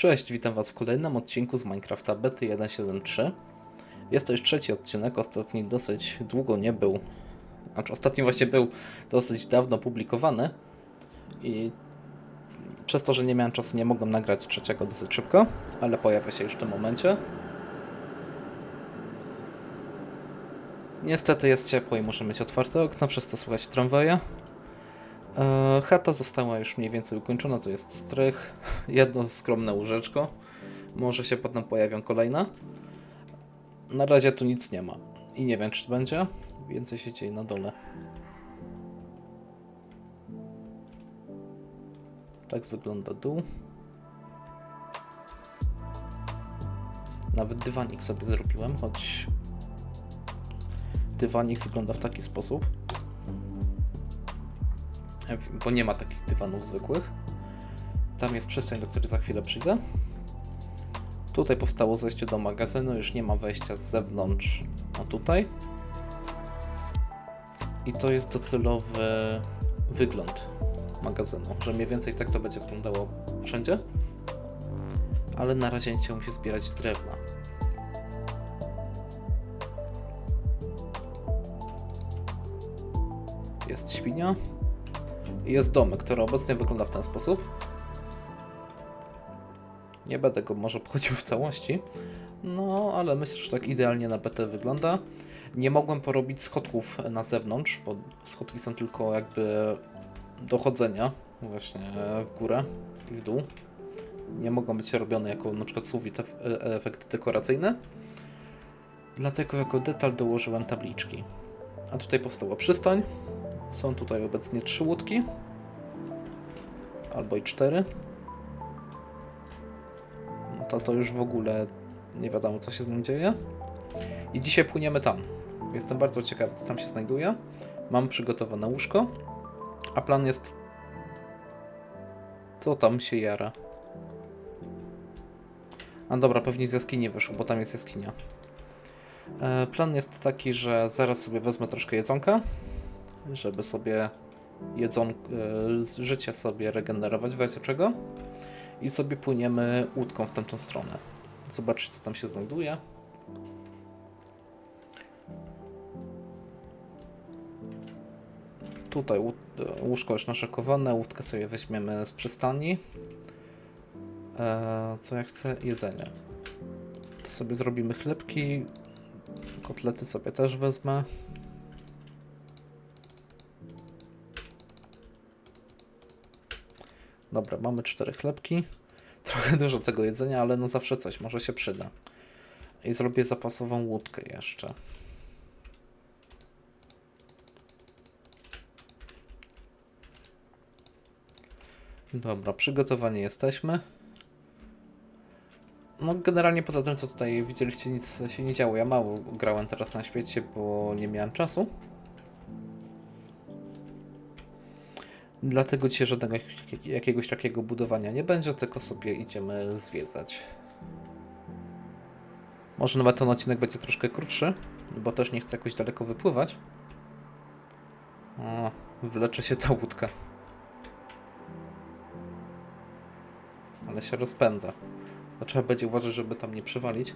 Cześć, witam Was w kolejnym odcinku z Minecrafta Bety 1.7.3. Jest to już trzeci odcinek, ostatni dosyć długo nie był, znaczy ostatni właśnie był dosyć dawno publikowany i przez to, że nie miałem czasu nie mogłem nagrać trzeciego dosyć szybko, ale pojawia się już w tym momencie. Niestety jest ciepło i muszę mieć otwarte okno, przez to słychać tramwaja. E, chata została już mniej więcej ukończona, to jest strych, jedno skromne łóżeczko. Może się potem pojawią kolejne. Na razie tu nic nie ma. I nie wiem, czy będzie. Więcej się dzieje na dole. Tak wygląda dół. Nawet dywanik sobie zrobiłem, choć dywanik wygląda w taki sposób bo nie ma takich dywanów zwykłych. Tam jest przestrzeń, do której za chwilę przyjdę. Tutaj powstało zejście do magazynu, już nie ma wejścia z zewnątrz. O tutaj. I to jest docelowy wygląd magazynu, że mniej więcej tak to będzie wyglądało wszędzie. Ale na razie nie musi zbierać drewna. Jest świnia jest domek, który obecnie wygląda w ten sposób. Nie będę go może obchodził w całości, no ale myślę, że tak idealnie na BT wygląda. Nie mogłem porobić schodków na zewnątrz, bo schodki są tylko jakby dochodzenia właśnie w górę i w dół. Nie mogą być robione jako na przykład suwite efekty dekoracyjne. Dlatego jako detal dołożyłem tabliczki. A tutaj powstała przystań, są tutaj obecnie trzy łódki. Albo i cztery. No to to już w ogóle nie wiadomo co się z nim dzieje. I dzisiaj płyniemy tam. Jestem bardzo ciekawy co tam się znajduje. Mam przygotowane łóżko. A plan jest... Co tam się jara? A dobra, pewnie z jaskini wyszło, bo tam jest jaskinia. E, plan jest taki, że zaraz sobie wezmę troszkę jedzonka żeby sobie e, życie sobie regenerować w czego. I sobie płyniemy łódką w tamtą stronę. Zobaczyć co tam się znajduje. Tutaj e, łóżko już naszykowane, łódkę sobie weźmiemy z przystani. Eee, co ja chcę? Jedzenie. To sobie zrobimy chlebki. Kotlety sobie też wezmę. Dobra, mamy cztery chlebki. Trochę dużo tego jedzenia, ale no zawsze coś, może się przyda. I zrobię zapasową łódkę jeszcze. Dobra, przygotowani jesteśmy. No generalnie poza tym, co tutaj widzieliście, nic się nie działo. Ja mało grałem teraz na świecie, bo nie miałem czasu. Dlatego dzisiaj żadnego jakiegoś takiego budowania nie będzie, tylko sobie idziemy zwiedzać. Może nawet ten odcinek będzie troszkę krótszy, bo też nie chcę jakoś daleko wypływać. O, wyleczy się ta łódka. Ale się rozpędza. To trzeba będzie uważać, żeby tam nie przywalić.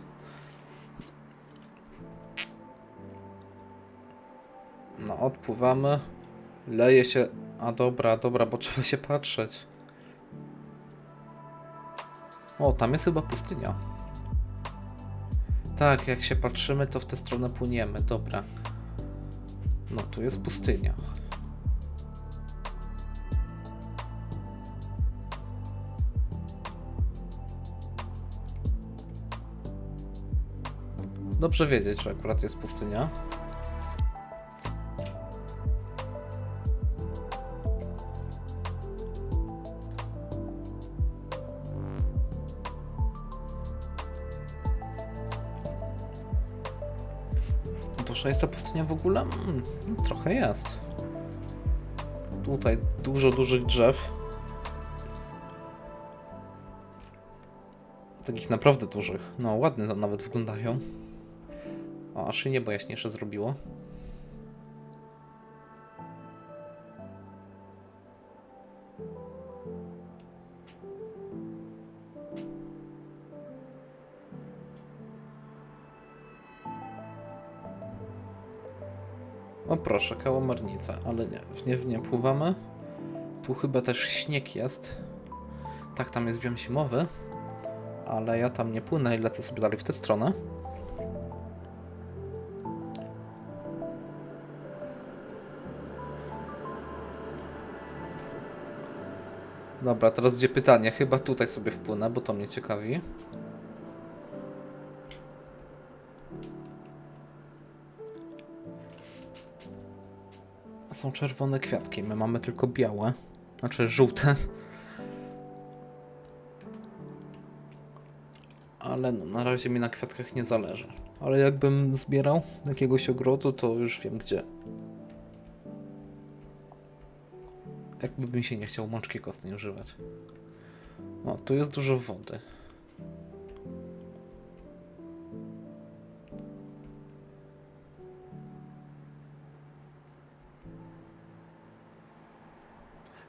No, odpływamy. Leje się a dobra, dobra, bo trzeba się patrzeć. O, tam jest chyba pustynia. Tak, jak się patrzymy, to w tę stronę płyniemy. Dobra. No, tu jest pustynia. Dobrze wiedzieć, że akurat jest pustynia. Duża jest ta pustynia w ogóle? Mm, trochę jest. Tutaj dużo dużych drzew. Takich naprawdę dużych. No, ładne to nawet wyglądają. O, aż się niebo jaśniejsze zrobiło. O proszę, kałamarnica, ale nie, w nie, w nie pływamy. Tu chyba też śnieg jest. Tak, tam jest biom zimowy, ale ja tam nie płynę i lecę sobie dalej w tę stronę. Dobra, teraz gdzie pytanie? Chyba tutaj sobie wpłynę, bo to mnie ciekawi. Są czerwone kwiatki, my mamy tylko białe. Znaczy żółte. Ale no, na razie mi na kwiatkach nie zależy. Ale jakbym zbierał jakiegoś ogrodu, to już wiem gdzie. Jakby mi się nie chciał mączki kostnej używać. O, tu jest dużo wody.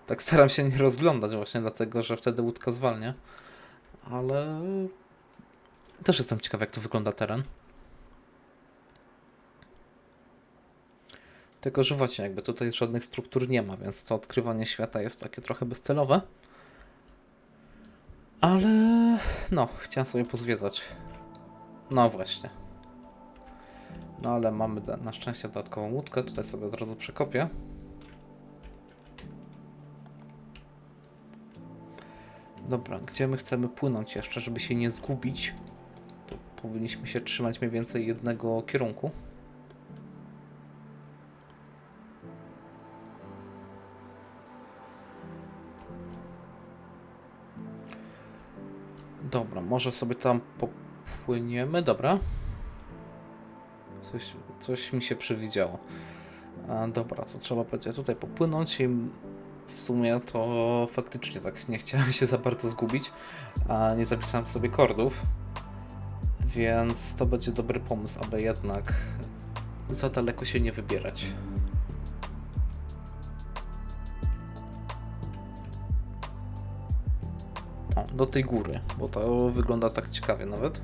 Tak staram się nie rozglądać właśnie dlatego, że wtedy łódka zwalnia. Ale też jestem ciekaw jak to wygląda teren. Tylko, że właśnie jakby tutaj żadnych struktur nie ma, więc to odkrywanie świata jest takie trochę bezcelowe. Ale no, chciałem sobie pozwiedzać. No właśnie. No ale mamy na szczęście dodatkową łódkę, tutaj sobie od razu przekopię. Dobra, gdzie my chcemy płynąć jeszcze, żeby się nie zgubić? To powinniśmy się trzymać mniej więcej jednego kierunku. Dobra, może sobie tam popłyniemy. Dobra. Coś, coś mi się przewidziało. A, dobra, to trzeba będzie tutaj popłynąć i w sumie to faktycznie tak nie chciałem się za bardzo zgubić, a nie zapisałem sobie kordów. Więc to będzie dobry pomysł, aby jednak za daleko się nie wybierać. O, do tej góry, bo to wygląda tak ciekawie nawet.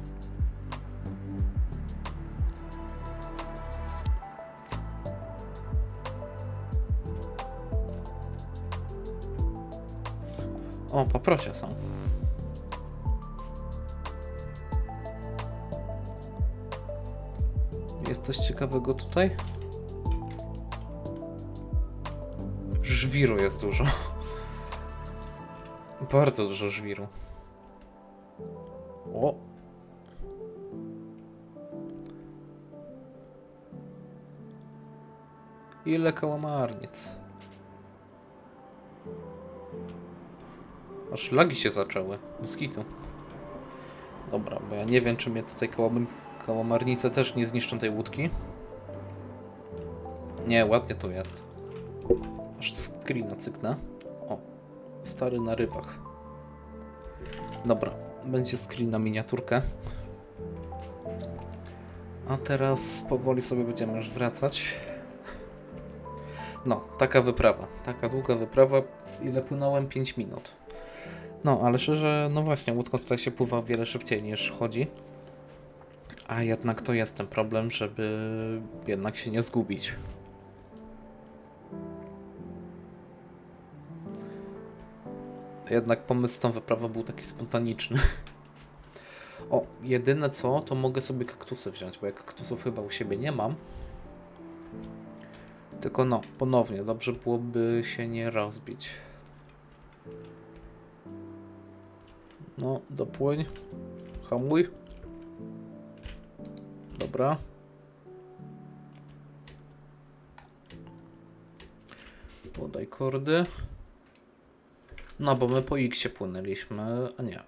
O, paprocie są. Jest coś ciekawego tutaj? Żwiru jest dużo. Bardzo dużo żwiru. O! Ile kałamarnic. Aż lagi się zaczęły. Moskitu. Dobra, bo ja nie wiem, czy mnie tutaj kałam kałamarnice też nie zniszczą tej łódki. Nie, ładnie to jest. Aż screena cyknę. O, stary na rybach. Dobra, będzie screen na miniaturkę. A teraz powoli sobie będziemy już wracać. No, taka wyprawa. Taka długa wyprawa. Ile płynąłem? 5 minut. No, ale szczerze, no właśnie, łódką tutaj się pływa o wiele szybciej niż chodzi. A jednak to jest ten problem, żeby jednak się nie zgubić. Jednak pomysł z tą wyprawą był taki spontaniczny. O, jedyne co, to mogę sobie kaktusy wziąć, bo ja kaktusów chyba u siebie nie mam. Tylko no, ponownie, dobrze byłoby się nie rozbić. No, dopłyń. Hamuj. Dobra. Podaj kordy. No, bo my po X płynęliśmy, a nie.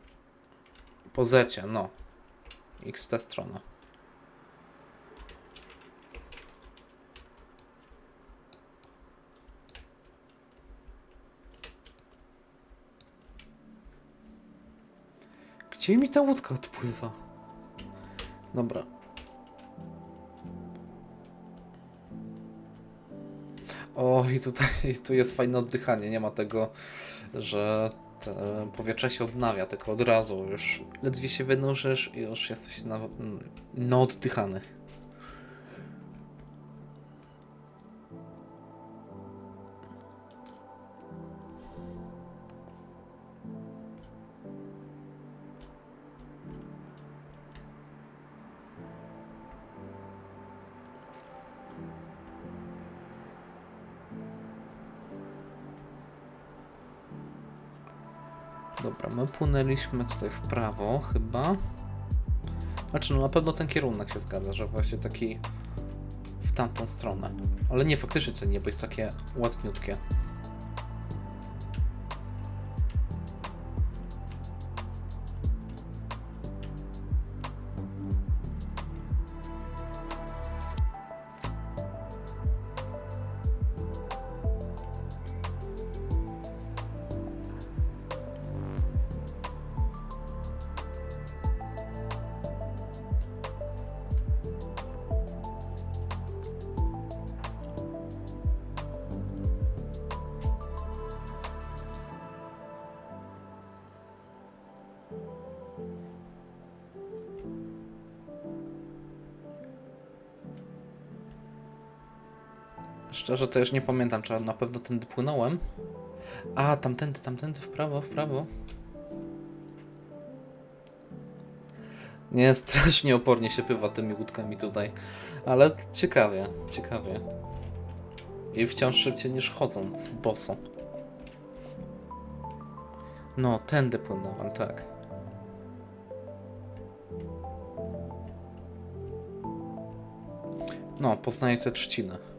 Po Z, no. X w tę stronę. Gdzie mi ta łódka odpływa? Dobra. O, i tutaj tu jest fajne oddychanie. Nie ma tego, że powietrze się odnawia, tylko od razu już ledwie się wynurzysz i już jesteś na, na oddychany. My płynęliśmy tutaj w prawo chyba. Znaczy, no na pewno ten kierunek się zgadza, że właśnie taki w tamtą stronę. Ale nie, faktycznie to niebo jest takie ładniutkie. Szczerze to już nie pamiętam, czy na pewno tędy płynąłem. A, tamtędy, tamtędy, w prawo, w prawo. Nie, strasznie opornie się pływa tymi łódkami tutaj. Ale ciekawie, ciekawie. I wciąż szybciej niż chodząc, boso. No, tędy płynąłem, tak. No, poznaję te trzciny.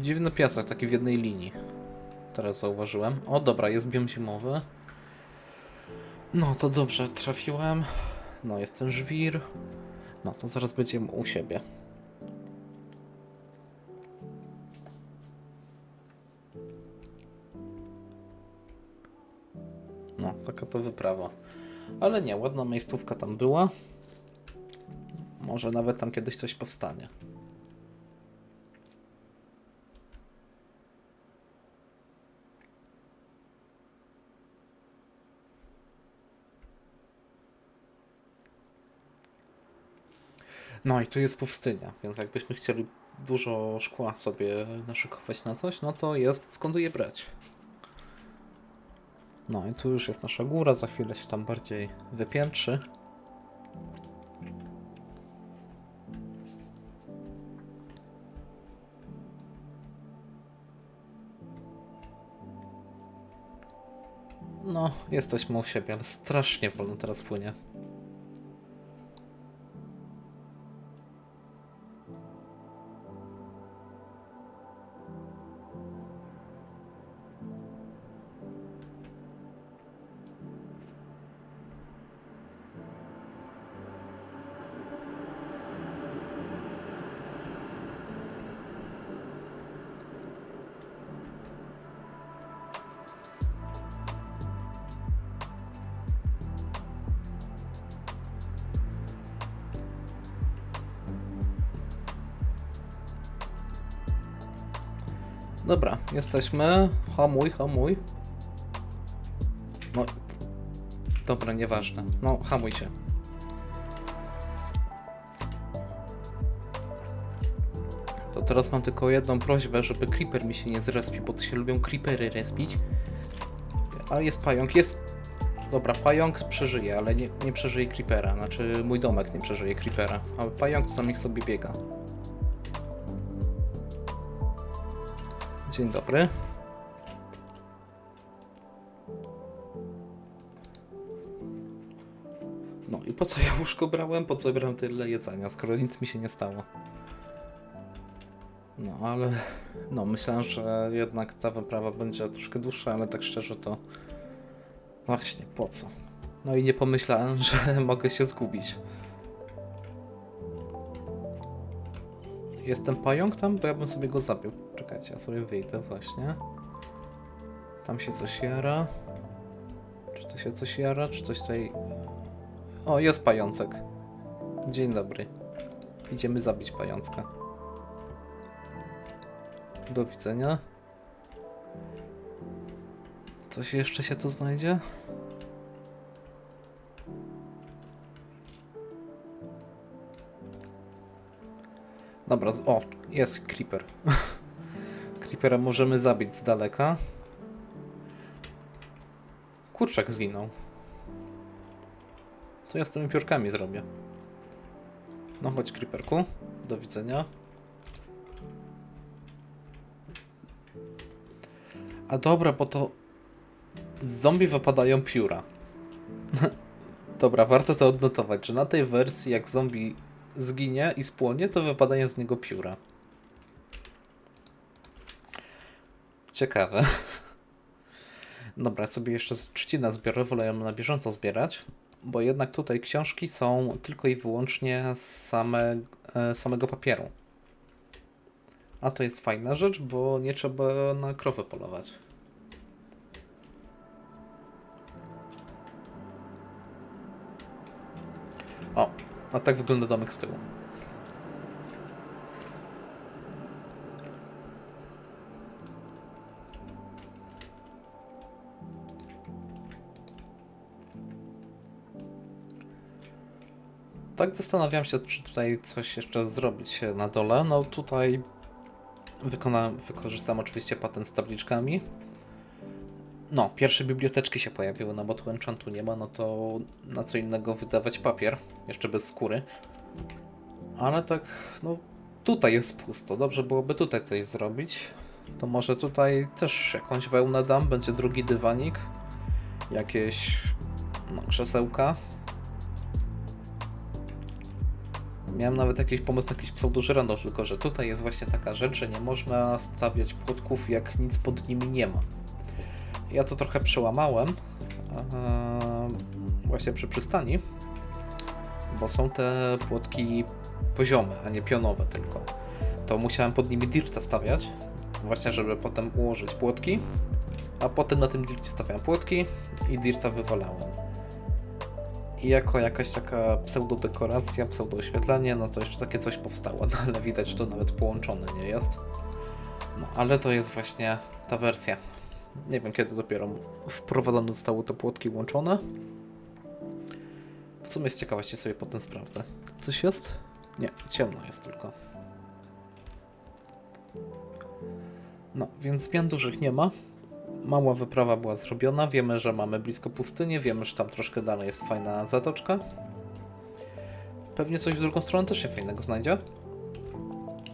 Dziwny piasek, taki w jednej linii. Teraz zauważyłem. O, dobra, jest biom zimowy. No, to dobrze, trafiłem. No, jest ten żwir. No, to zaraz będziemy u siebie. No, taka to wyprawa. Ale nie, ładna miejscówka tam była. Może nawet tam kiedyś coś powstanie. No i tu jest pustynia, więc jakbyśmy chcieli dużo szkła sobie naszykować na coś, no to jest skąd je brać. No i tu już jest nasza góra, za chwilę się tam bardziej wypiętrzy. No, jesteśmy u siebie, ale strasznie wolno teraz płynie. Dobra, jesteśmy. Hamuj, hamuj. No. Dobra, nieważne. No, hamuj się. To teraz mam tylko jedną prośbę, żeby creeper mi się nie zrespił, bo tu się lubią creepery respić. A jest pająk, jest... Dobra, pająk przeżyje, ale nie, nie przeżyje creepera. Znaczy, mój domek nie przeżyje creepera. Ale pająk to tam niech sobie biega. Dzień dobry. No i po co ja łóżko brałem? Po co brałem tyle jedzenia, skoro nic mi się nie stało? No ale... No myślałem, że jednak ta wyprawa będzie troszkę dłuższa, ale tak szczerze to... Właśnie, po co? No i nie pomyślałem, że mogę się zgubić. Jest ten pająk tam? Bo ja bym sobie go zabił. Czekajcie, ja sobie wyjdę właśnie. Tam się coś jara. Czy to się coś jara? Czy coś tutaj... O, jest pajączek. Dzień dobry. Idziemy zabić pajączka. Do widzenia. Coś jeszcze się tu znajdzie? Dobra, o, jest creeper. Creepera możemy zabić z daleka. kurczak zginął. Co ja z tymi piórkami zrobię? No chodź, creeperku. Do widzenia. A dobra, bo to z zombie wypadają pióra. dobra, warto to odnotować, że na tej wersji jak zombie zginie i spłonie, to wypadają z niego pióra. Ciekawe. Dobra, sobie jeszcze trzcinę zbiorę, wolę na bieżąco zbierać, bo jednak tutaj książki są tylko i wyłącznie z same, e, samego papieru. A to jest fajna rzecz, bo nie trzeba na krowę polować. O, a tak wygląda domek z tyłu. Tak zastanawiam się, czy tutaj coś jeszcze zrobić na dole. No tutaj wykonałem, wykorzystam oczywiście patent z tabliczkami. No, pierwsze biblioteczki się pojawiły, no bo tu enchantu nie ma, no to na co innego wydawać papier, jeszcze bez skóry. Ale tak, no tutaj jest pusto, dobrze byłoby tutaj coś zrobić. To może tutaj też jakąś wełnę dam, będzie drugi dywanik, jakieś no, krzesełka. Miałem nawet jakiś pomysł na jakiś pseudożyrandol, tylko że tutaj jest właśnie taka rzecz, że nie można stawiać płotków, jak nic pod nimi nie ma. Ja to trochę przełamałem właśnie przy przystani, bo są te płotki poziome, a nie pionowe tylko. To musiałem pod nimi dirta stawiać, właśnie żeby potem ułożyć płotki, a potem na tym dircie stawiałem płotki i dirta wywalałem. I jako jakaś taka pseudodekoracja, pseudooświetlenie, no to jeszcze takie coś powstało, no ale widać, że to nawet połączone nie jest. No ale to jest właśnie ta wersja. Nie wiem kiedy dopiero wprowadzone zostały te płotki łączone. W sumie z ciekawości sobie potem sprawdzę. Coś jest? Nie, ciemno jest tylko. No, więc zmian dużych nie ma. Mała wyprawa była zrobiona. Wiemy, że mamy blisko pustynię. Wiemy, że tam troszkę dalej jest fajna zatoczka. Pewnie coś w drugą stronę też się fajnego znajdzie.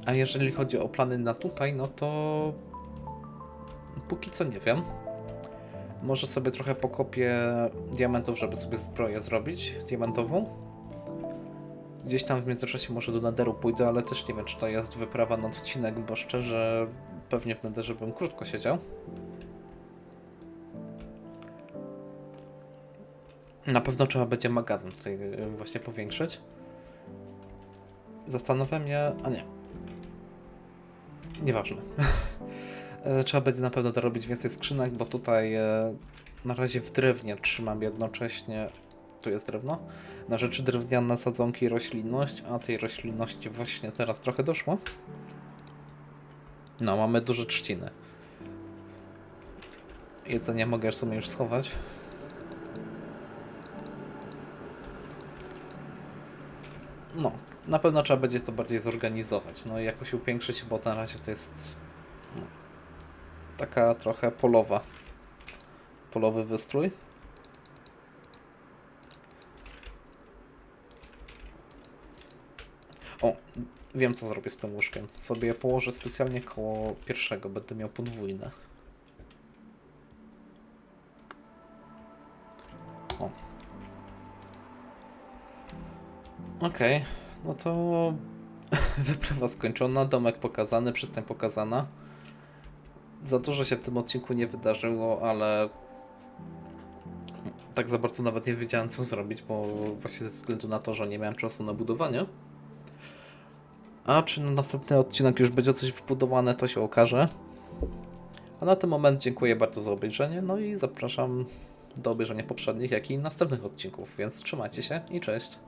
A jeżeli chodzi o plany na tutaj, no to póki co nie wiem. Może sobie trochę pokopię diamentów, żeby sobie zbroję zrobić diamentową. Gdzieś tam w międzyczasie może do Nederu pójdę, ale też nie wiem, czy to jest wyprawa na odcinek, bo szczerze pewnie w Nederze bym krótko siedział. Na pewno trzeba będzie magazyn tutaj y, właśnie powiększyć. Zastanawiam mnie, a nie. Nieważne. E, trzeba będzie na pewno dorobić więcej skrzynek, bo tutaj e, na razie w drewnie trzymam jednocześnie. Tu jest drewno. Na rzeczy drewniane sadzonki i roślinność, a tej roślinności właśnie teraz trochę doszło. No, mamy duże trzciny. Jedzenie mogę już sobie już schować. No, na pewno trzeba będzie to bardziej zorganizować. No i jakoś upiększyć, bo na razie to jest taka trochę polowa. Polowy wystrój. O, wiem co zrobię z tym łóżkiem. Sobie położę specjalnie koło pierwszego, będę miał podwójne. O. Okej, no to wyprawa skończona, domek pokazany, przystań pokazana. Za dużo się w tym odcinku nie wydarzyło, ale tak za bardzo nawet nie wiedziałem co zrobić, bo właśnie ze względu na to, że nie miałem czasu na budowanie. A czy na następny odcinek już będzie coś wybudowane, to się okaże. A na ten moment dziękuję bardzo za obejrzenie, no i zapraszam do obejrzenia poprzednich, jak i następnych odcinków, więc trzymajcie się i cześć.